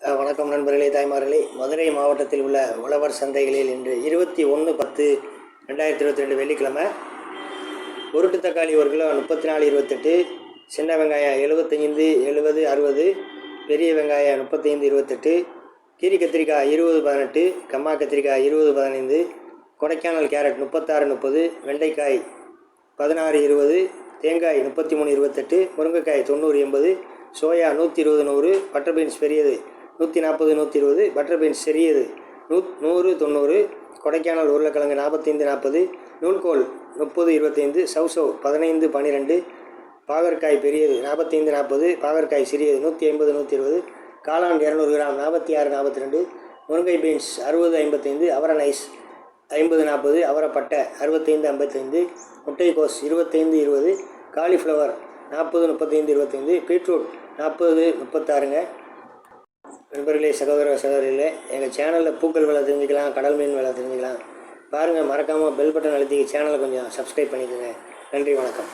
வணக்கம் நண்பர்களே தாய்மார்களே. மதுரை மாவட்டத்தில் உள்ள உழவர் சந்தைகளில் இன்று இருபத்தி ஒன்று பத்து ரெண்டாயிரத்தி இருபத்தி ரெண்டு வெள்ளிக்கிழமை உருட்டு தக்காளி ஒரு கிலோ முப்பத்தி நாலு இருபத்தெட்டு சின்ன வெங்காயம் எழுபத்தைந்து எழுபது அறுபது பெரிய வெங்காயம் முப்பத்தைந்து இருபத்தெட்டு கீரி கத்திரிக்காய் இருபது பதினெட்டு கம்மா கத்திரிக்காய் இருபது பதினைந்து கொடைக்கானல் கேரட் முப்பத்தாறு முப்பது வெண்டைக்காய் பதினாறு இருபது தேங்காய் முப்பத்தி மூணு இருபத்தெட்டு முருங்கைக்காய் தொண்ணூறு எண்பது சோயா நூற்றி இருபது நூறு பட்டர் பீன்ஸ் பெரியது நூற்றி நாற்பது நூற்றி இருபது பட்டர் பீன்ஸ் சிறியது நூ நூறு தொண்ணூறு கொடைக்கானல் உருளைக்கிழங்கு நாற்பத்தைந்து நாற்பது நூல்கோல் முப்பது இருபத்தைந்து சவுசவ் பதினைந்து பன்னிரெண்டு பாகற்காய் பெரியது நாற்பத்தைந்து நாற்பது பாகற்காய் சிறியது நூற்றி ஐம்பது நூற்றி இருபது காளான் இரநூறு கிராம் நாற்பத்தி ஆறு நாற்பத்தி ரெண்டு முருங்கை பீன்ஸ் அறுபது ஐம்பத்தைந்து அவரை நைஸ் ஐம்பது நாற்பது அவரைப்பட்டை அறுபத்தைந்து ஐம்பத்தைந்து முட்டைக்கோஸ் இருபத்தைந்து இருபது காலிஃப்ளவர் நாற்பது முப்பத்தைந்து இருபத்தைந்து பீட்ரூட் நாற்பது முப்பத்தாறுங்க நண்பர்களே சகோதர சகோதரிகளே எங்கள் சேனலில் பூக்கள் வேலை தெரிஞ்சுக்கலாம் கடல் மீன் விலை தெரிஞ்சுக்கலாம். பாருங்கள் மறக்காமல் பெல் பட்டன் அழுத்தி சேனலை கொஞ்சம் சப்ஸ்கிரைப் பண்ணிக்கோங்க. நன்றி வணக்கம்.